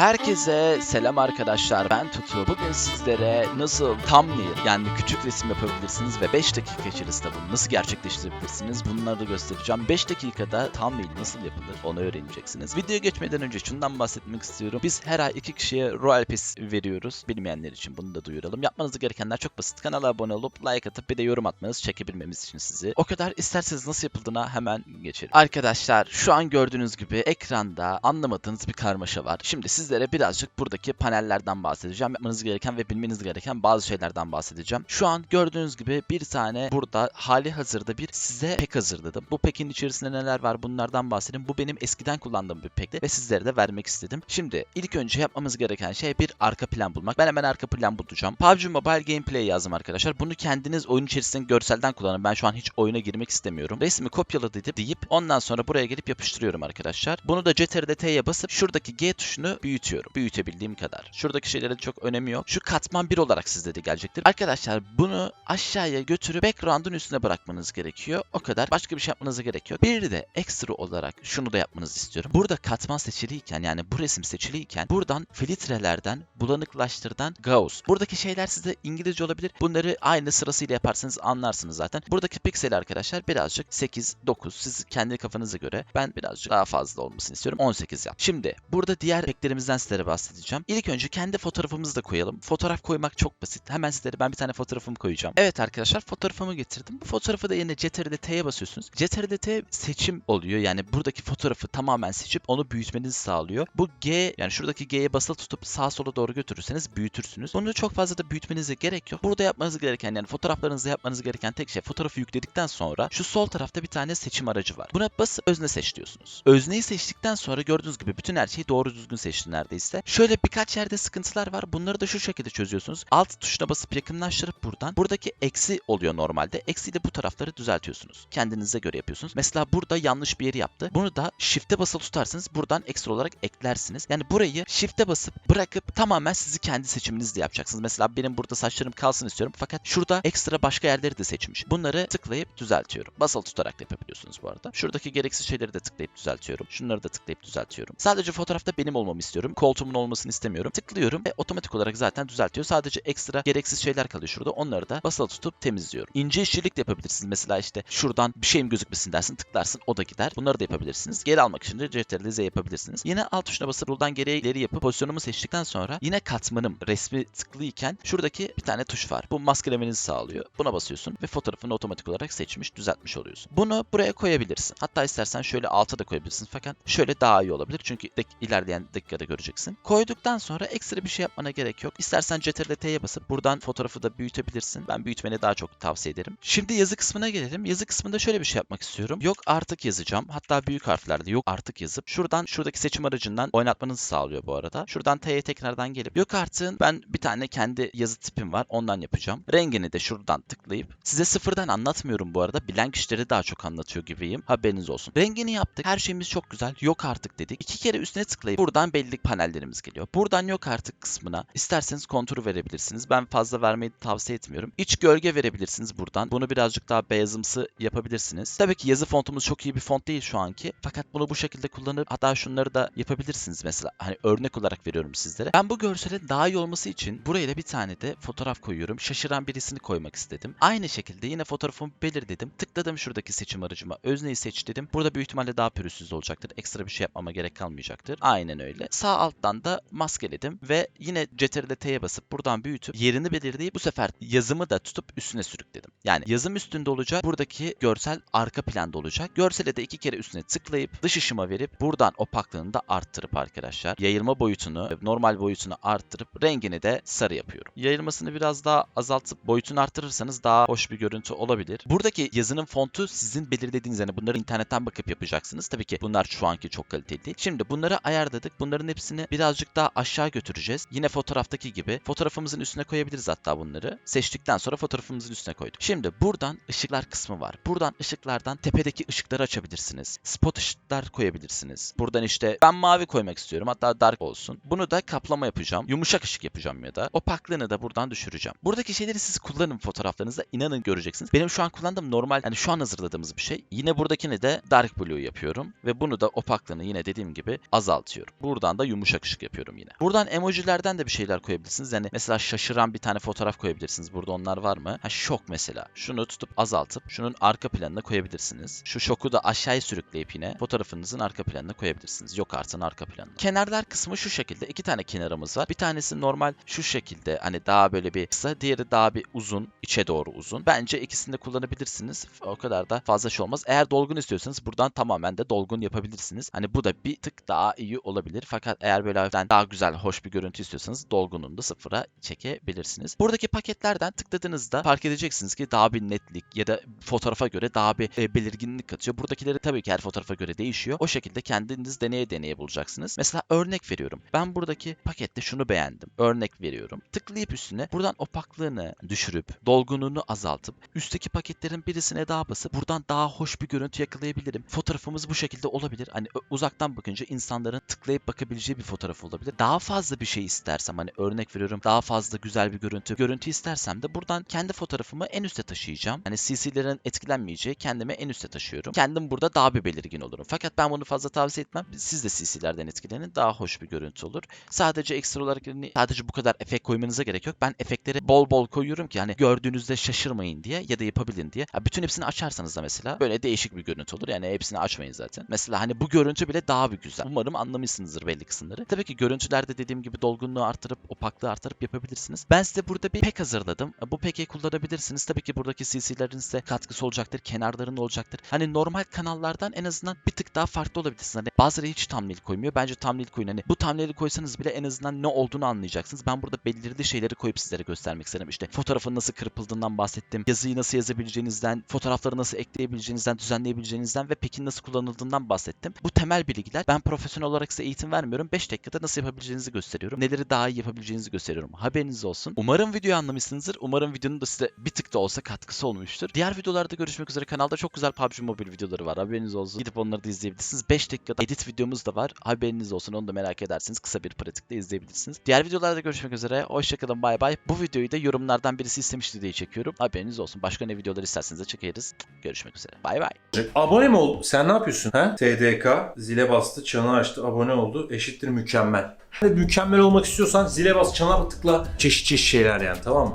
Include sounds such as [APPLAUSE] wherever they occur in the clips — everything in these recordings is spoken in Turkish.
Herkese selam arkadaşlar ben Tutu. Bugün sizlere nasıl thumbnail yani küçük resim yapabilirsiniz ve 5 dakika içerisinde bunu nasıl gerçekleştirebilirsiniz bunları da göstereceğim. 5 dakikada thumbnail nasıl yapılır onu öğreneceksiniz. Videoya geçmeden önce şundan bahsetmek istiyorum. Biz her ay 2 kişiye Royal Pass veriyoruz. Bilmeyenler için bunu da duyuralım. Yapmanız gerekenler çok basit. Kanala abone olup like atıp bir de yorum atmanız çekebilmemiz için sizi. O kadar isterseniz nasıl yapıldığına hemen geçelim. Arkadaşlar şu an gördüğünüz gibi ekranda anlamadığınız bir karmaşa var. Şimdi sizlere birazcık buradaki panellerden bahsedeceğim. Yapmanız gereken ve bilmeniz gereken bazı şeylerden bahsedeceğim. Şu an gördüğünüz gibi bir tane burada hali hazırda bir size pek hazırladım. Bu pekin içerisinde neler var bunlardan bahsedeyim. Bu benim eskiden kullandığım bir pekti ve sizlere de vermek istedim. Şimdi ilk önce yapmamız gereken şey bir arka plan bulmak. Ben hemen arka plan bulacağım. PUBG Mobile Gameplay yazdım arkadaşlar. Bunu kendiniz oyun içerisinde görselden kullanın. Ben şu an hiç oyuna girmek istemiyorum. Resmi kopyala deyip, ondan sonra buraya gelip yapıştırıyorum arkadaşlar. Bunu da CTRL T'ye basıp şuradaki G tuşunu büyütüyorum. Büyütebildiğim kadar. Şuradaki şeylerin çok önemi yok. Şu katman 1 olarak sizde de gelecektir. Arkadaşlar bunu aşağıya götürüp background'un üstüne bırakmanız gerekiyor. O kadar. Başka bir şey yapmanıza gerek yok. Bir de ekstra olarak şunu da yapmanızı istiyorum. Burada katman seçiliyken yani bu resim seçiliyken buradan filtrelerden, bulanıklaştırdan Gauss. Buradaki şeyler size İngilizce olabilir. Bunları aynı sırasıyla yaparsanız anlarsınız zaten. Buradaki piksel arkadaşlar birazcık 8, 9. Siz kendi kafanıza göre ben birazcık daha fazla olmasını istiyorum. 18 yap. Şimdi burada diğer peklerimizden sizlere bahsedeceğim. İlk önce kendi fotoğrafımızı da koyalım. Fotoğraf koymak çok basit. Hemen sizlere ben bir tane fotoğrafımı koyacağım. Evet arkadaşlar fotoğrafımı getirdim. Bu fotoğrafı da yine CTRL T'ye basıyorsunuz. CTRL T seçim oluyor. Yani buradaki fotoğrafı tamamen seçip onu büyütmenizi sağlıyor. Bu G yani şuradaki G'ye basılı tutup sağa sola doğru götürürseniz büyütürsünüz. Bunu çok fazla da büyütmenize gerek yok. Burada yapmanız gereken yani fotoğraflarınızda yapmanız gereken tek şey fotoğrafı yükledikten sonra şu sol tarafta bir tane seçim aracı var. Buna basıp özne seç diyorsunuz. Özneyi seçtikten sonra gördüğünüz gibi bütün her şeyi doğru düzgün seçti neredeyse. Şöyle birkaç yerde sıkıntılar var. Bunları da şu şekilde çözüyorsunuz. Alt tuşuna basıp yakınlaştırıp buradan buradaki eksi oluyor normalde. Eksi de bu tarafları düzeltiyorsunuz. Kendinize göre yapıyorsunuz. Mesela burada yanlış bir yeri yaptı. Bunu da shift'e basılı tutarsanız buradan ekstra olarak eklersiniz. Yani burayı shift'e basıp bırakıp tamamen sizi kendi seçiminizle yapacaksınız. Mesela benim burada saçlarım kalsın istiyorum. Fakat şurada ekstra başka yerleri de seçmiş. Bunları tıklayıp düzeltiyorum. Basılı tutarak da yapabiliyorsunuz bu arada. Şuradaki gereksiz şeyleri de tıklayıp düzeltiyorum. Şunları da tıklayıp düzeltiyorum. Sadece fotoğrafta benim olmamı istiyorum. Koltuğumun olmasını istemiyorum. Tıklıyorum ve otomatik olarak zaten düzeltiyor. Sadece ekstra gereksiz şeyler kalıyor şurada. Onları da basılı tutup temizliyorum. İnce işçilik de yapabilirsiniz. Mesela işte şuradan bir şeyim gözükmesin dersin tıklarsın o da gider. Bunları da yapabilirsiniz. Geri almak için de CTRL Z yapabilirsiniz. Yine alt tuşuna basıp buradan geriye ileri yapıp pozisyonumu seçtikten sonra yine katmanım resmi tıklıyken şuradaki bir tane tuş var. Bu maskelemenizi sağlıyor. Buna basıyorsun ve fotoğrafını otomatik olarak seçmiş, düzeltmiş oluyorsun. Bunu buraya koyabilirsin. Hatta istersen şöyle alta da koyabilirsin fakat şöyle daha iyi olabilir. Çünkü ilerleyen dakikada göreceksin. Koyduktan sonra ekstra bir şey yapmana gerek yok. İstersen CTRL T'ye basıp buradan fotoğrafı da büyütebilirsin. Ben büyütmeni daha çok tavsiye ederim. Şimdi yazı kısmına gelelim. Yazı kısmında şöyle bir şey yapmak istiyorum. Yok artık yazacağım. Hatta büyük harflerde yok artık yazıp şuradan şuradaki seçim aracından oynatmanızı sağlıyor bu arada. Şuradan T'ye tekrardan gelip yok artığın ben bir tane kendi yazı tipim var. Ondan yapacağım. Rengini de şuradan tıklayıp size sıfırdan anlatmıyorum bu arada. Bilen kişileri daha çok anlatıyor gibiyim. Haberiniz olsun. Rengini yaptık. Her şeyimiz çok güzel. Yok artık dedik. İki kere üstüne tıklayıp buradan belli panellerimiz geliyor. Buradan yok artık kısmına isterseniz konturu verebilirsiniz. Ben fazla vermeyi tavsiye etmiyorum. İç gölge verebilirsiniz buradan. Bunu birazcık daha beyazımsı yapabilirsiniz. Tabii ki yazı fontumuz çok iyi bir font değil şu anki. Fakat bunu bu şekilde kullanıp hatta şunları da yapabilirsiniz mesela. Hani örnek olarak veriyorum sizlere. Ben bu görselin daha iyi olması için buraya da bir tane de fotoğraf koyuyorum. Şaşıran birisini koymak istedim. Aynı şekilde yine fotoğrafımı belir dedim. Tıkladım şuradaki seçim aracıma. Özneyi seç dedim. Burada büyük ihtimalle daha pürüzsüz olacaktır. Ekstra bir şey yapmama gerek kalmayacaktır. Aynen öyle. Sağ alttan da maskeledim ve yine CTRL T'ye basıp buradan büyütüp yerini belirleyip bu sefer yazımı da tutup üstüne sürükledim. Yani yazım üstünde olacak. Buradaki görsel arka planda olacak. Görsele de iki kere üstüne tıklayıp dış ışıma verip buradan opaklığını da arttırıp arkadaşlar yayılma boyutunu normal boyutunu arttırıp rengini de sarı yapıyorum. Yayılmasını biraz daha azaltıp boyutunu arttırırsanız daha hoş bir görüntü olabilir. Buradaki yazının fontu sizin belirlediğiniz yani bunları internetten bakıp yapacaksınız. Tabii ki bunlar şu anki çok kaliteli değil. Şimdi bunları ayarladık. Bunların hepsini birazcık daha aşağı götüreceğiz. Yine fotoğraftaki gibi fotoğrafımızın üstüne koyabiliriz hatta bunları. Seçtikten sonra fotoğrafımızın üstüne koyduk. Şimdi buradan ışıklar kısmı var. Buradan ışıklardan tepedeki ışıkları açabilirsiniz. Spot ışıklar koyabilirsiniz. Buradan işte ben mavi koymak istiyorum. Hatta dark olsun. Bunu da kaplama yapacağım. Yumuşak ışık yapacağım ya da. Opaklığını da buradan düşüreceğim. Buradaki şeyleri siz kullanın fotoğraflarınızda. inanın göreceksiniz. Benim şu an kullandığım normal yani şu an hazırladığımız bir şey. Yine buradakini de dark blue yapıyorum. Ve bunu da opaklığını yine dediğim gibi azaltıyorum. Buradan da yumuşak ışık yapıyorum yine. Buradan emojilerden de bir şeyler koyabilirsiniz. Yani mesela şaşıran bir tane fotoğraf koyabilirsiniz. Burada onlar var mı? Ha şok mesela. Şunu tutup azaltıp şunun arka planına koyabilirsiniz. Şu şoku da aşağıya sürükleyip yine fotoğrafınızın arka planına koyabilirsiniz. Yok artın arka planına. Kenarlar kısmı şu şekilde. iki tane kenarımız var. Bir tanesi normal şu şekilde hani daha böyle bir kısa. Diğeri daha bir uzun. içe doğru uzun. Bence ikisini de kullanabilirsiniz. O kadar da fazla şey olmaz. Eğer dolgun istiyorsanız buradan tamamen de dolgun yapabilirsiniz. Hani bu da bir tık daha iyi olabilir. Fakat eğer böyle hafiften daha güzel, hoş bir görüntü istiyorsanız dolgununu da sıfıra çekebilirsiniz. Buradaki paketlerden tıkladığınızda fark edeceksiniz ki daha bir netlik ya da fotoğrafa göre daha bir e, belirginlik katıyor. Buradakileri tabii ki her fotoğrafa göre değişiyor. O şekilde kendiniz deneye deneye bulacaksınız. Mesela örnek veriyorum. Ben buradaki pakette şunu beğendim. Örnek veriyorum. Tıklayıp üstüne buradan opaklığını düşürüp dolgunluğunu azaltıp üstteki paketlerin birisine daha basıp buradan daha hoş bir görüntü yakalayabilirim. Fotoğrafımız bu şekilde olabilir. Hani uzaktan bakınca insanların tıklayıp bakabileceği bir fotoğraf olabilir. Daha fazla bir şey istersem hani örnek veriyorum daha fazla güzel bir görüntü görüntü istersem de buradan kendi fotoğrafımı en üste taşıyacağım. Hani CC'lerin etkilenmeyeceği kendime en üste taşıyorum. Kendim burada daha bir belirgin olurum. Fakat ben bunu fazla tavsiye etmem. Siz de CC'lerden etkilenin. Daha hoş bir görüntü olur. Sadece ekstra olarak hani sadece bu kadar efekt koymanıza gerek yok. Ben efektleri bol bol koyuyorum ki hani gördüğünüzde şaşırmayın diye ya da yapabilin diye. Ha, bütün hepsini açarsanız da mesela böyle değişik bir görüntü olur. Yani hepsini açmayın zaten. Mesela hani bu görüntü bile daha bir güzel. Umarım anlamışsınızdır belli kısımları. Tabii ki görüntülerde dediğim gibi dolgunluğu artırıp opaklığı artırıp yapabilirsiniz. Ben size burada bir pack hazırladım. Bu pack'i kullanabilirsiniz. Tabii ki buradaki CC'lerin size katkısı olacaktır. Kenarların olacaktır. Hani normal kanallardan en azından bir tık daha farklı olabilirsiniz. Hani bazıları hiç thumbnail koymuyor. Bence thumbnail koyun. Hani bu thumbnail'i koysanız bile en azından ne olduğunu anlayacaksınız. Ben burada belirli şeyleri koyup sizlere göstermek istedim. İşte fotoğrafın nasıl kırpıldığından bahsettim. Yazıyı nasıl yazabileceğinizden, fotoğrafları nasıl ekleyebileceğinizden, düzenleyebileceğinizden ve pekin nasıl kullanıldığından bahsettim. Bu temel bilgiler. Ben profesyonel olarak size eğitim vermiyorum. 5 dakikada nasıl yapabileceğinizi gösteriyorum. Neleri daha iyi yapabileceğinizi gösteriyorum. Haberiniz olsun. Umarım videoyu anlamışsınızdır. Umarım videonun da size bir tık da olsa katkısı olmuştur. Diğer videolarda görüşmek üzere. Kanalda çok güzel PUBG Mobile videoları var. Haberiniz olsun. Gidip onları da izleyebilirsiniz. 5 dakikada edit videomuz da var. Haberiniz olsun. Onu da merak edersiniz. Kısa bir pratikte izleyebilirsiniz. Diğer videolarda görüşmek üzere. Hoşçakalın. Bay bay. Bu videoyu da yorumlardan birisi istemişti diye çekiyorum. Haberiniz olsun. Başka ne videolar isterseniz de çekeriz. Görüşmek üzere. Bay bay. Abone mi ol? Sen ne yapıyorsun? He? TDK zile bastı, çanı açtı, abone oldu. Eşittir mükemmel. Hani mükemmel olmak istiyorsan zile bas, çana tıkla. Çeşit çeşit şeyler yani tamam mı?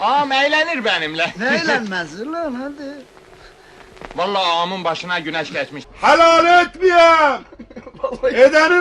Ağam eğlenir benimle. Ne eğlenmez [LAUGHS] lan hadi. Vallahi ağamın başına güneş geçmiş. Helal etmeyeyim. [LAUGHS] Edenin